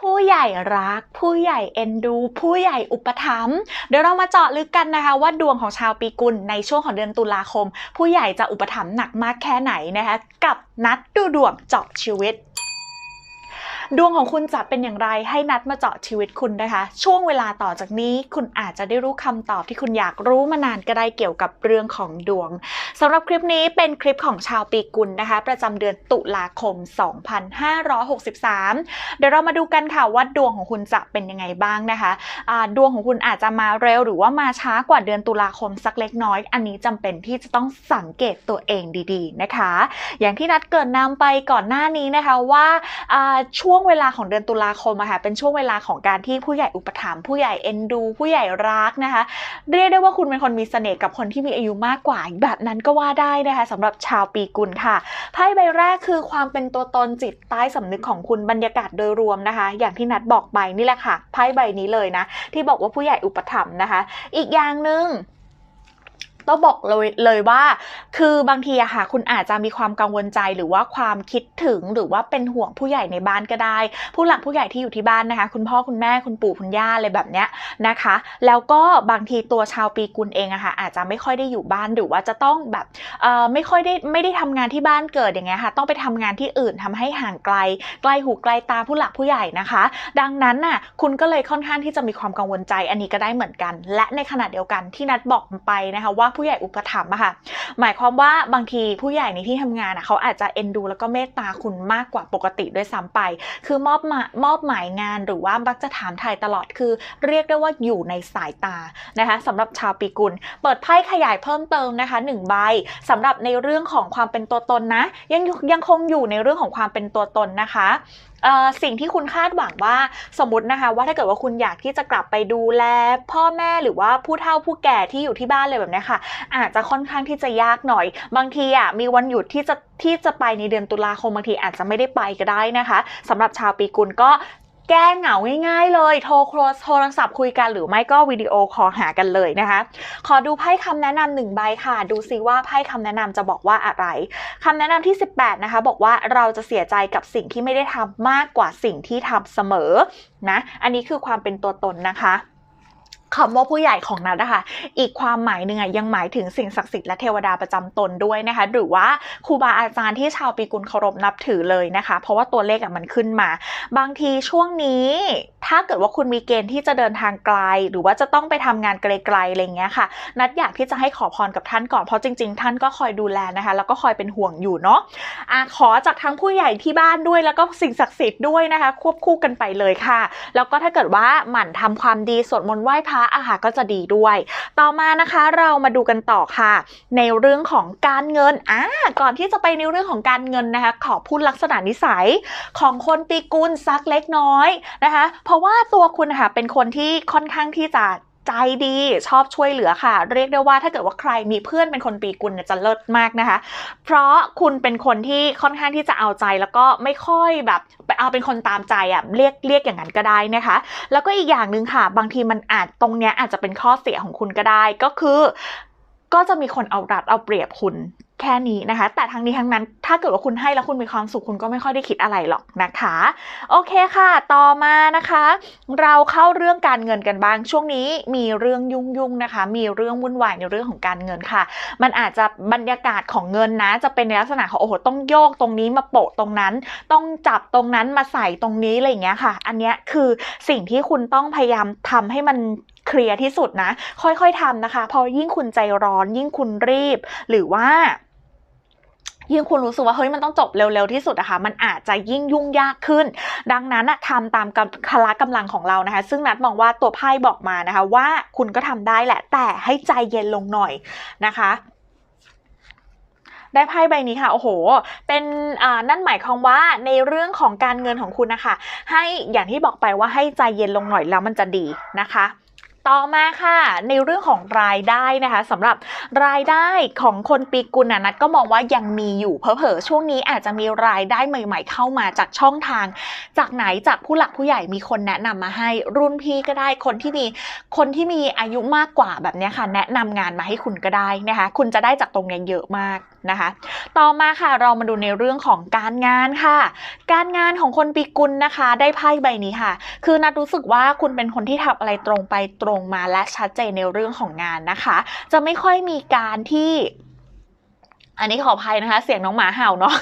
ผู้ใหญ่รัก ผู้ใหญ่เอ็นดู ผู้ใหญ่อุปถัมภ์เดี๋ยวเรามาเจาะลึกกันนะคะ ว่าดวงของชาวปีกุลในช่วงของเดือนตุลาคม ผู้ใหญ่จะอุปถัมภ์หนักมากแค่ไหนนะคะ กับนัดดูดวงเจาะชีวิต ดวงของคุณจะเป็นอย่างไรให้นัดมาเจาะชีวิตคุณนะคะ ช่วงเวลาต่อจากนี้คุณอาจจะได้รู้คำตอบที่คุณอยากรู้มานานก็ได้เกี่ยวกับเรื่องของดวงสำหรับคลิปนี้เป็นคลิปของชาวปีกุลนะคะ ประจำเดือนตุลาคม 2563 เดี๋ยวเรามาดูกันค่ะว่าดวงของคุณจะเป็นยังไงบ้างนะคะอ่าดวงของคุณอาจจะมาเร็วหรือว่ามาช้ากว่าเดือนตุลาคมสักเล็กน้อย อันนี้จำเป็นที่จะต้องสังเกตตัวเองดีๆนะคะ อย่างที่นัดเกิดนำไปก่อนหน้านี้นะคะว่าอ่าช่วงเวลาของเดือนตุลาคมอะค่ะเป็นช่วงเวลาของการที่ผู้ใหญ่อุปถัมภ์ผู้ใหญ่เอ็นดู ผู้ใหญ่รักนะคะ เรียกได้ว่าคุณเป็นคนมีเสน่ห์กับคนที่มีอายุมากกว่า แบบนั้นก็ว่าได้นะคะสำหรับชาวปีกุลค่ะไพ่ใบแรกคือความเป็นตัวตนจิตใต้สำนึกของคุณบรรยากาศโดยรวมนะคะ อย่างที่นัดบอกไปนี่แหละค่ะไพ่ใบนี้เลยนะ ที่บอกว่าผู้ใหญ่อุปถัมภ์นะคะ อีกอย่างหนึ่ง ต้องบอกเลยเลยว่า คือบางทีอะค่ะ คุณอาจจะมีความกังวลใจหรือว่าความคิดถึงหรือว่าเป็นห่วงผู้ใหญ่ในบ้านก็ได้ ผู้หลักผู้ใหญ่ที่อยู่ที่บ้านนะคะ คุณพ่อคุณแม่คุณปู่คุณย่าอะไรแบบเนี้ยนะคะ แล้วก็บางทีตัวชาวปีกุลเองอะค่ะ อาจจะไม่ค่อยได้อยู่บ้านหรือว่าจะต้องแบบเออไม่ค่อยได้ไม่ได้ทำงานที่บ้านเกิดอย่างเงี้ยค่ะ ต้องไปทำงานที่อื่นทำให้ห่างไกล ใกล้หูไกลตาผู้หลักผู้ใหญ่นะคะ ดังนั้นน่ะคุณก็เลยค่อนข้างที่จะมีความกังวลใจอันนี้ก็ได้เหมือนกัน และในขณะเดียวกันที่นัดบอกไปนะคะว่าผู้ใหญ่อุปถัมภ์อะค่ะ หมายความว่าบางทีผู้ใหญ่ในที่ทำงานอะเขาอาจจะเอ็นดู แล้วก็เมตตาคุณมากกว่าปกติด้วยซ้ำไป คือมอบมามอบหมายงานหรือว่ามักจะถามไทยตลอดคือ เรียกได้ว่าอยู่ในสายตานะคะสำหรับชาวปีกุล เปิดไพ่ขยายเพิ่มเติมนะคะหนึ่งใบสำหรับในเรื่องของความเป็นตัวตนนะ ยังยังคงอยู่ในเรื่องของความเป็นตัวตนนะคะ สิ่งที่คุณคาดหวังว่าสมมตินะคะว่าถ้าเกิดว่าคุณอยากที่จะกลับไปดูแลพ่อแม่หรือว่าผู้เฒ่าผู้แก่ที่อยู่ที่บ้านเลยแบบนี้ค่ะ อาจจะค่อนข้างที่จะยากหน่อย บางทีอะมีวันหยุดที่จะที่จะไปในเดือนตุลาคมบางทีอาจจะไม่ได้ไปก็ได้นะคะสำหรับชาวปีกุลก็ แก้เหงาง่ายๆเลย โทรโทรโทรศัพท์คุยกันหรือไม่ก็วิดีโอคอลหากันเลยนะคะ ขอดูไพ่คำแนะนำหนึ่งใบค่ะ ดูซิว่าไพ่คำแนะนำจะบอกว่าอะไรคำแนะนำที่ 18 นะคะ บอกว่าเราจะเสียใจกับสิ่งที่ไม่ได้ทำมากกว่าสิ่งที่ทำเสมอนะ อันนี้คือความเป็นตัวตนนะคะ คำว่าผู้ใหญ่ของนัดนะคะ อีกความหมายหนึ่งอะยังหมายถึงสิ่งศักดิ์สิทธิ์และเทวดาประจำตนด้วยนะคะ หรือว่าครูบาอาจารย์ที่ชาวปีกุลเคารพนับถือเลยนะคะ เพราะว่าตัวเลขมันขึ้นมา บางทีช่วงนี้ ถ้าเกิดว่าคุณมีเกณฑ์ที่จะเดินทางไกล หรือว่าจะต้องไปทำงานไกลๆอะไรเงี้ยค่ะ นัดอยากที่จะให้ขอพรกับท่านก่อน เพราะจริง ๆ ท่านก็คอยดูแลนะคะ แล้วก็คอยเป็นห่วงอยู่เนาะอะขอจากทั้งผู้ใหญ่ที่บ้านด้วย แล้วก็สิ่งศักดิ์สิทธิ์ด้วยนะคะ ควบคู่กันไปเลยค่ะ แล้วก็ถ้าเกิดว่าหมั่นทำความดีสวดมนต์ไหว้พระอาหารก็จะดีด้วย ต่อมานะคะเรามาดูกันต่อค่ะ ในเรื่องของการเงินอ่าก่อนที่จะไปในเรื่องของการเงินนะคะขอพูดลักษณะนิสัยของคนปีกุลสักเล็กน้อยนะคะ เพราะว่าตัวคุณค่ะเป็นคนที่ค่อนข้างที่จะ ใจดีชอบช่วยเหลือค่ะ เรียกได้ว่าถ้าเกิดว่าใครมีเพื่อนเป็นคนปีกุลเนี่ยจะเลิศมากนะคะ เพราะคุณเป็นคนที่ค่อนข้างที่จะเอาใจแล้วก็ไม่ค่อยแบบเอาเป็นคนตามใจอะเรียกเรียกอย่างนั้นก็ได้นะคะ แล้วก็อีกอย่างหนึ่งค่ะ บางทีมันอาจตรงเนี้ยอาจจะเป็นข้อเสียของคุณก็ได้ก็คือก็จะมีคนเอารัดเอาเปรียบคุณ แค่นี้นะคะ แต่ทั้งนี้ทั้งนั้นถ้าเกิดว่าคุณให้แล้วคุณมีความสุขคุณก็ไม่ค่อยได้คิดอะไรหรอกนะคะ โอเคค่ะ ต่อมานะคะ เราเข้าเรื่องการเงินกันบ้าง ช่วงนี้มีเรื่องยุ่งๆนะคะ มีเรื่องวุ่นวายในเรื่องของการเงินค่ะ มันอาจจะบรรยากาศของเงินนะ จะเป็นในลักษณะของโอ้โหต้องโยกตรงนี้มาโปะตรงนั้น ต้องจับตรงนั้นมาใส่ตรงนี้อะไรอย่างเงี้ยค่ะ อันนี้คือสิ่งที่คุณต้องพยายามทำให้มันเคลียร์ที่สุดนะ ค่อยๆทำนะคะ พอยิ่งคุณใจร้อนยิ่งคุณรีบ หรือว่า ยิ่งคุณรู้สึกว่าเฮ้ยมันต้องจบเร็วๆที่สุดอะค่ะมันอาจจะยิ่งยุ่งยากขึ้น ดังนั้นอะทำตามกำคละกำลังของเรานะคะ ซึ่งนัดมองว่าตัวไพ่บอกมานะคะ ว่าคุณก็ทำได้แหละ แต่ให้ใจเย็นลงหน่อยนะคะได้ไพ่ใบนี้ค่ะ โอ้โห เป็นนั่นหมายความว่าในเรื่องของการเงินของคุณนะคะ ให้อย่างที่บอกไปว่าให้ใจเย็นลงหน่อยแล้วมันจะดีนะคะ ต่อมาค่ะ ในเรื่องของรายได้นะคะสำหรับรายได้ของคนปีกุลน,นัดก็มองว่ายังมีอยู่เพอเพอช่วงนี้อาจจะมีรายได้ใหม่ ๆ เข้ามาจากช่องทาง จากไหนจากผู้หลักผู้ใหญ่มีคนแนะนำมาให้รุ่นพี่ก็ได้คนที่มีคนที่มีอายุมากกว่าแบบนี้ค่ะ แนะนำงานมาให้คุณก็ได้นะคะ คุณจะได้จากตรงนี้เยอะมากนะคะ ต่อมาค่ะเรามาดูในเรื่องของการงานค่ะ การงานของคนปีกุลนะคะ ได้ไพ่ใบนี้ค่ะ คือนัดรู้สึกว่าคุณเป็นคนที่ทำอะไรตรงไปตรงมาและชัดเจนในเรื่องของงานนะคะ จะไม่ค่อยมีการที่ อันนี้ขออภัยนะคะ เสียงน้องหมาเห่าเนาะ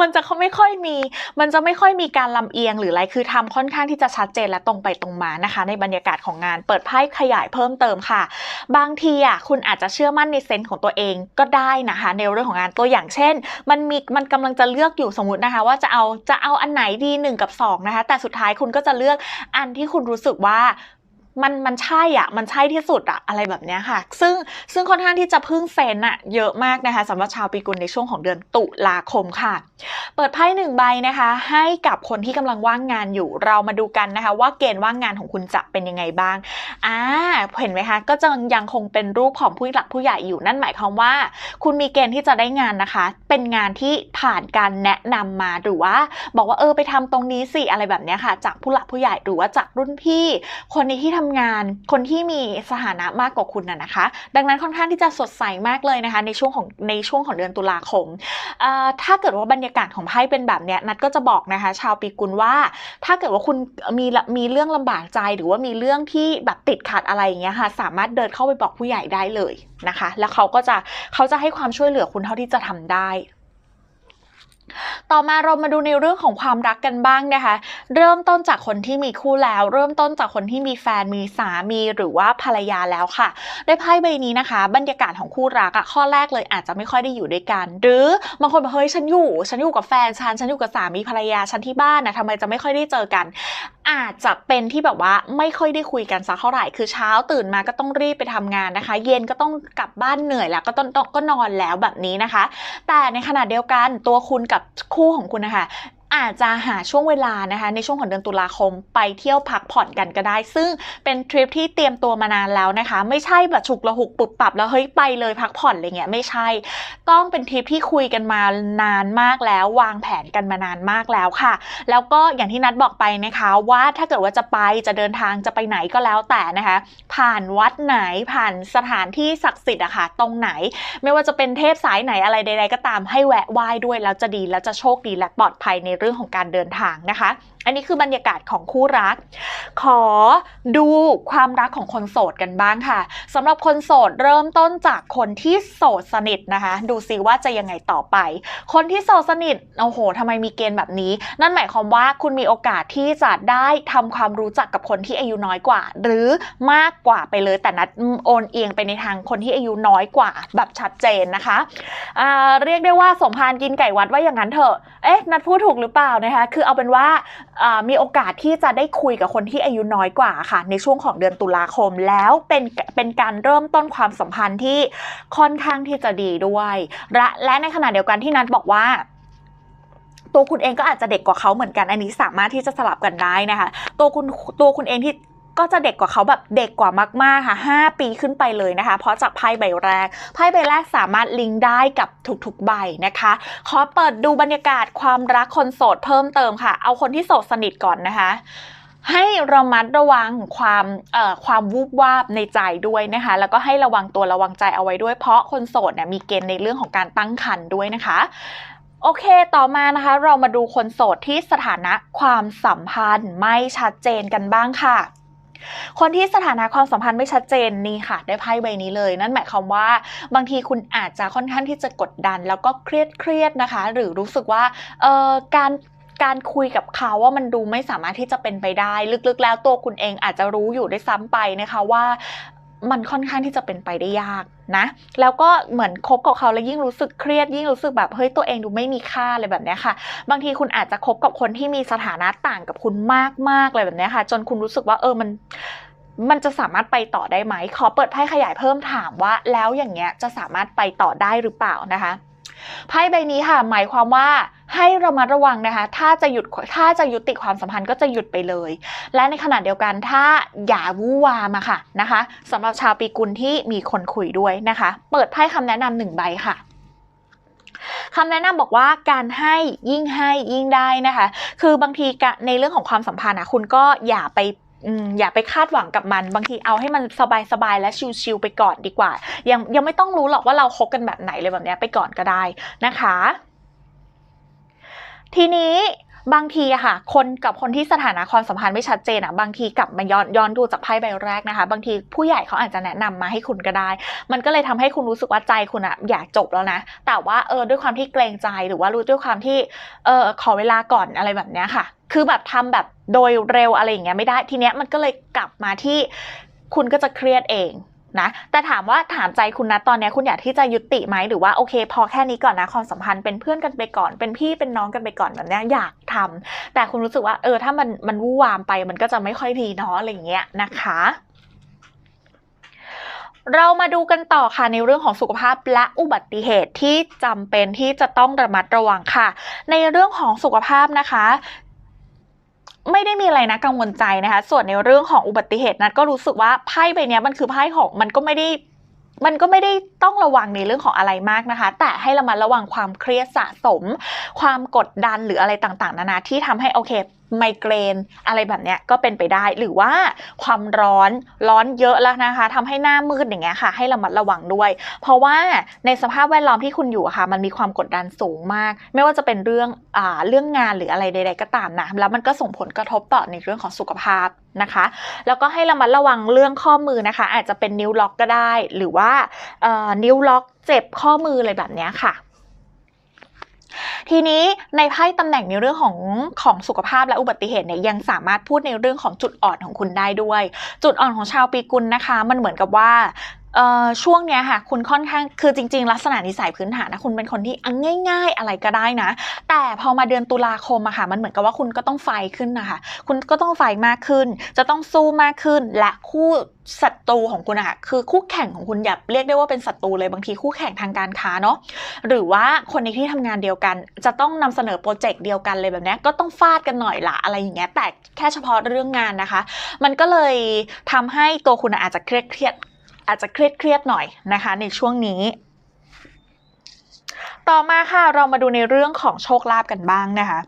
มันจะเขาไม่ค่อยมี มันจะไม่ค่อยมีการลำเอียงหรืออะไร คือทำค่อนข้างที่จะชัดเจนและตรงไปตรงมานะคะ ในบรรยากาศของงาน เปิดไพ่ขยายเพิ่มเติมค่ะ บางทีอะคุณอาจจะเชื่อมั่นในเซนส์ของตัวเองก็ได้นะคะ ในเรื่องของงานตัวอย่างเช่น มันมีมันกำลังจะเลือกอยู่สมมตินะคะ ว่าจะเอาจะเอาอันไหนดีหนึ่งกับสองนะคะ แต่สุดท้ายคุณก็จะเลือกอันที่คุณรู้สึกว่า มันมันใช่อะมันใช่ที่สุดอะอะไรแบบเนี้ยค่ะ ซึ่งซึ่งค่อนข้างที่จะพึ่งเซนอะเยอะมากนะคะสำหรับชาวปีกุลในช่วงของเดือนตุลาคมค่ะ เปิดไพ่หนึ่งใบนะคะ ให้กับคนที่กำลังว่างงานอยู่เรามาดูกันนะคะ ว่าเกณฑ์ว่างงานของคุณจะเป็นยังไงบ้างอ่าเห็นไหมคะก็จะยังคงเป็นรูปของผู้หลักผู้ใหญ่อยู่นั่นหมายความว่า คุณมีเกณฑ์ที่จะได้งานนะคะ เป็นงานที่ผ่านการแนะนำมาหรือว่า บอกว่าเออไปทำตรงนี้สิอะไรแบบเนี้ยค่ะ จากผู้หลักผู้ใหญ่หรือว่าจากรุ่นพี่ คนในที่ทำงาน คนที่มีสถานะมากกว่าคุณน่ะนะคะ ดังนั้นค่อนข้างที่จะสดใสมากเลยนะคะ ในช่วงของในช่วงของเดือนตุลาคม ถ้าเกิดว่าบรรยากาศของไพ่เป็นแบบเนี้ยนัดก็จะบอกนะคะ ชาวปีกุลว่า ถ้าเกิดว่าคุณมีละมีเรื่องลำบากใจหรือว่ามีเรื่องที่แบบติดขัดอะไรอย่างเงี้ยค่ะ สามารถเดินเข้าไปบอกผู้ใหญ่ได้เลยนะคะ แล้วเขาก็จะเขาจะให้ความช่วยเหลือคุณเท่าที่จะทำได้ ต่อมาเรามาดูในเรื่องของความรักกันบ้างนะคะ เริ่มต้นจากคนที่มีคู่แล้ว เริ่มต้นจากคนที่มีแฟนมีสามีหรือว่าภรรยาแล้วค่ะได้ไพ่ใบนี้นะคะ บรรยากาศของคู่รักอะข้อแรกเลยอาจจะไม่ค่อยได้อยู่ด้วยกัน หรือบางคนบอกเฮ้ยฉันอยู่ ฉันอยู่กับแฟนฉันฉันอยู่กับสามีภรรยาฉันที่บ้านนะทำไมจะไม่ค่อยได้เจอกัน อาจจะเป็นที่แบบว่าไม่ค่อยได้คุยกันสักเท่าไหร่คือเช้าตื่นมาก็ต้องรีบไปทำงานนะคะ เย็นก็ต้องกลับบ้านเหนื่อยแล้วก็ต้องก็นอนแล้วแบบนี้นะคะ แต่ในขณะเดียวกันตัวคุณกับคู่ของคุณนะคะ อาจจะหาช่วงเวลานะคะ ในช่วงของเดือนตุลาคมไปเที่ยวพักผ่อนกันก็ได้ ซึ่งเป็นทริปที่เตรียมตัวมานานแล้วนะคะ ไม่ใช่แบบฉุกละหุกปุบปับแล้วเฮ้ยไปเลยพักผ่อนอะไรเงี้ยไม่ใช่ ต้องเป็นทริปที่คุยกันมานานมากแล้ว วางแผนกันมานานมากแล้วค่ะ แล้วก็อย่างที่นัดบอกไปนะคะ ว่าถ้าเกิดว่าจะไปจะเดินทางจะไปไหนก็แล้วแต่นะคะ ผ่านวัดไหนผ่านสถานที่ศักดิ์สิทธิ์อะค่ะตรงไหน ไม่ว่าจะเป็นเทพสายไหนอะไรใด ๆ ก็ตามให้แวะไหว้ด้วยแล้วจะดีแล้วจะโชคดีและปลอดภัยในเรื่องของการเดินทางนะคะ อันนี้คือบรรยากาศของคู่รัก ขอดูความรักของคนโสดกันบ้างค่ะสำหรับคนโสดเริ่มต้นจากคนที่โสดสนิทนะคะ ดูซิว่าจะยังไงต่อไป คนที่โสดสนิทโอ้โหทำไมมีเกณฑ์แบบนี้ นั่นหมายความว่าคุณมีโอกาสที่จะได้ทำความรู้จักกับคนที่อายุน้อยกว่า หรือมากกว่าไปเลยแต่นัดโอนเอียงไปในทางคนที่อายุน้อยกว่าแบบชัดเจนนะคะเรียกได้ว่าสมพานกินไก่วัดว่าอย่างนั้นเถอะเอ๊ะนัดพูดถูกหรือเปล่านะคะ คือเอาเป็นว่าอ่ามีโอกาสที่จะได้คุยกับคนที่อายุน้อยกว่าค่ะ ในช่วงของเดือนตุลาคมแล้วเป็นเป็นการเริ่มต้นความสัมพันธ์ที่ค่อนข้างที่จะดีด้วยและและในขณะเดียวกันที่นัทบอกว่าตัวคุณเองก็อาจจะเด็กกว่าเขาเหมือนกัน อันนี้สามารถที่จะสลับกันได้นะคะ ตัวคุณตัวคุณเองที่ ก็จะเด็กกว่าเขาแบบเด็กกว่ามากๆค่ะ 5 ปีขึ้นไปเลยนะคะ เพราะจากไพ่ใบแรก ไพ่ใบแรกสามารถลิงก์ได้กับทุกๆใบนะคะ ขอเปิดดูบรรยากาศความรักคนโสดเพิ่มเติมค่ะ เอาคนที่โสดสนิทก่อนนะคะให้ระมัดระวังความเอ่อความวูบวาบในใจด้วยนะคะ แล้วก็ให้ระวังตัวระวังใจเอาไว้ด้วย เพราะคนโสดเนี่ยมีเกณฑ์ในเรื่องของการตั้งครรภ์ด้วยนะคะ โอเคต่อมานะคะ เรามาดูคนโสดที่สถานะความสัมพันธ์ไม่ชัดเจนกันบ้างค่ะ คนที่สถานะความสัมพันธ์ไม่ชัดเจนนี่ค่ะ ได้ไพ่ใบนี้เลย นั่นหมายความว่า บางทีคุณอาจจะค่อนข้างที่จะกดดัน แล้วก็เครียดเครียดๆนะคะ หรือรู้สึกว่าเออการการคุยกับเขาว่ามันดูไม่สามารถที่จะเป็นไปได้ ลึกๆ แล้วตัวคุณเองอาจจะรู้อยู่ได้ซ้ำไปนะคะว่า มันค่อนข้างที่จะเป็นไปได้ยากนะ แล้วก็เหมือนคบกับเขาแล้วยิ่งรู้สึกเครียด ยิ่งรู้สึกแบบเฮ้ยตัวเองดูไม่มีค่าอะไรแบบนี้ค่ะ บางทีคุณอาจจะคบกับคนที่มีสถานะต่างกับคุณมากๆเลยแบบนี้ค่ะ จนคุณรู้สึกว่าเออมันมันจะสามารถไปต่อได้ไหม ขอเปิดไพ่ขยายเพิ่มถามว่า แล้วอย่างเงี้ยจะสามารถไปต่อได้หรือเปล่านะคะ ไพ่ใบนี้ค่ะ หมายความว่าให้เระมัดระวังนะคะ ถ้าจะหยุดถ้าจะยุติความสัมพันธ์ก็จะหยุดไปเลย และในขณะเดียวกันถ้าอย่าวู่วามอะค่ะนะคะสำหรับชาวปีกุลที่มีคนคุยด้วยนะคะ เปิดไพ่คำแนะนำหนึ่งใบค่ะคำแนะนำบอกว่าการให้ยิ่งให้ยิ่งได้นะคะ คือบางทีกะในเรื่องของความสัมพันธ์อะคุณก็อย่าไป อย่าไปคาดหวังกับมัน บางทีเอาให้มันสบายๆและชิลๆไปก่อนดีกว่า ยังยังไม่ต้องรู้หรอกว่าเราคบกันแบบไหนเลยแบบนี้ไปก่อนก็ได้นะคะ ทีนี้ บางทีอะค่ะ คนกับคนที่สถานะความสัมพันธ์ไม่ชัดเจนอะบางทีกลับมาย้อนย้อนดูจากไพ่ใบแรกนะคะ บางทีผู้ใหญ่เขาอาจจะแนะนำมาให้คุณก็ได้ มันก็เลยทำให้คุณรู้สึกว่าใจคุณอะอยากจบแล้วนะ แต่ว่าเออด้วยความที่เกรงใจหรือว่ารู้ด้วยความที่เออขอเวลาก่อนอะไรแบบเนี้ยค่ะ คือแบบทำแบบโดยเร็วอะไรอย่างเงี้ยไม่ได้ทีเนี้ยมันก็เลยกลับมาที่คุณก็จะเครียดเอง นะแต่ถามว่าถามใจคุณนะตอนนี้คุณอยากที่จะยุติไหมหรือว่าโอเค พอแค่นี้ก่อนนะความสัมพันธ์เป็นเพื่อนกันไปก่อนเป็นพี่เป็นน้องกันไปก่อนแบบนี้อยากทำแต่คุณรู้สึกว่าเออถ้ามันมันวู่วามไปมันก็จะไม่ค่อยดีเนาะอะไรเงี้ยนะคะเรามาดูกันต่อค่ะในเรื่องของสุขภาพและอุบัติเหตุที่จำเป็นที่จะต้องระมัดระวังค่ะ ในเรื่องของสุขภาพนะคะ ไม่ได้มีอะไรนะกังวลใจนะคะ ส่วนในเรื่องของอุบัติเหตุนัดก็รู้สึกว่าไพ่ใบเนี้ยมันคือไพ่ของมันก็ไม่ได้มันก็ไม่ได้ต้องระวังในเรื่องของอะไรมากนะคะ แต่ให้ระมัดระวังความเครียดสะสม ความกดดันหรืออะไรต่างๆ นานาที่ทำให้โอเค ไมเกรนอะไรแบบเนี้ยก็เป็นไปได้หรือว่าความร้อนร้อนเยอะแล้วนะคะทำให้หน้ามืดอย่างเงี้ยค่ะ ให้ระมัดระวังด้วย เพราะว่าในสภาพแวดล้อมที่คุณอยู่ค่ะ มันมีความกดดันสูงมาก ไม่ว่าจะเป็นเรื่องอ่าเรื่องงานหรืออะไรใด ๆ ก็ตามนะแล้วมันก็ส่งผลกระทบต่อในเรื่องของสุขภาพนะคะ แล้วก็ให้ระมัดระวังเรื่องข้อมือนะคะ อาจจะเป็นนิ้วล็อกก็ได้ หรือว่าเอ่อนิ้วล็อกเจ็บข้อมืออะไรแบบเนี้ยค่ะ ทีนี้ในไพ่ตำแหน่งในเรื่องของของสุขภาพและอุบัติเหตุเนี่ยยังสามารถพูดในเรื่องของจุดอ่อนของคุณได้ด้วย จุดอ่อนของชาวปีกุลนะคะ มันเหมือนกับว่า ช่วงเนี้ยค่ะ คุณค่อนข้างคือจริง ๆ ลักษณะนิสัยพื้นฐานนะคุณเป็นคนที่งง่าย ๆ อะไรก็ได้นะ แต่พอมาเดือนตุลาคมอะค่ะ มันเหมือนกับว่าคุณก็ต้องไฟขึ้นนะคะ คุณก็ต้องไฟมากขึ้น จะต้องสู้มากขึ้นและคู่ศัตรูของคุณอะค่ะคือคู่แข่งของคุณอย่าเรียกได้ว่าเป็นศัตรูเลยบางทีคู่แข่งทางการค้าเนาะหรือว่าคนในที่ทำงานเดียวกัน จะต้องนำเสนอโปรเจกต์เดียวกันเลยแบบนี้ก็ต้องฟาดกันหน่อยละอะไรอย่างเงี้ยแต่แค่เฉพาะเรื่องงานนะคะ มันก็เลยทำให้ตัวคุณอาจจะเครียดเครียด อาจจะเครียดเครียดหน่อยนะคะในช่วงนี้ ต่อมาค่ะเรามาดูในเรื่องของโชคลาภกันบ้างนะคะ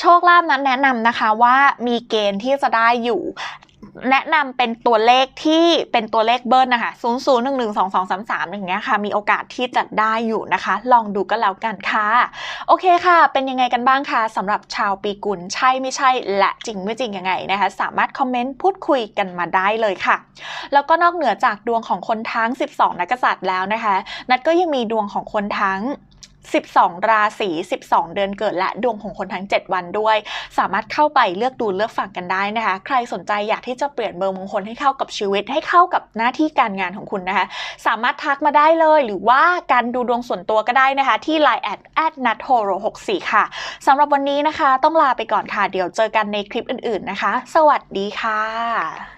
โชคลาภนั้นแนะนำนะคะว่ามีเกณฑ์ที่จะได้อยู่ แนะนำเป็นตัวเลขที่เป็นตัวเลขเบิ้ลนะคะ 0 0 1 1 2 2 3 3 อย่างเงี้ยค่ะ มีโอกาสที่จะได้อยู่นะคะ ลองดูก็แล้วกันค่ะ โอเคค่ะ เป็นยังไงกันบ้างคะสำหรับชาวปีกุล ใช่ไม่ใช่ และจริงไม่จริงยังไงนะคะ สามารถคอมเมนต์พูดคุยกันมาได้เลยค่ะ แล้วก็นอกเหนือจากดวงของคนทั้ง 12 นักกษัตริย์แล้วนะคะ นัดก็ยังมีดวงของคนทั้ง 12 ราศี 12 เดือนเกิดและดวงของคนทั้ง 7 วันด้วย สามารถเข้าไปเลือกดูเลือกฟังกันได้นะคะ ใครสนใจอยากที่จะเปลี่ยนเบอร์มงคลให้เข้ากับชีวิตให้เข้ากับหน้าที่การงานของคุณนะคะ สามารถทักมาได้เลยหรือว่าการดูดวงส่วนตัวก็ได้นะคะ ที่ Line แอดแอดนัทโฮโร64 ค่ะสำหรับวันนี้นะคะ ต้องลาไปก่อนค่ะ เดี๋ยวเจอกันในคลิปอื่นๆนะคะ สวัสดีค่ะ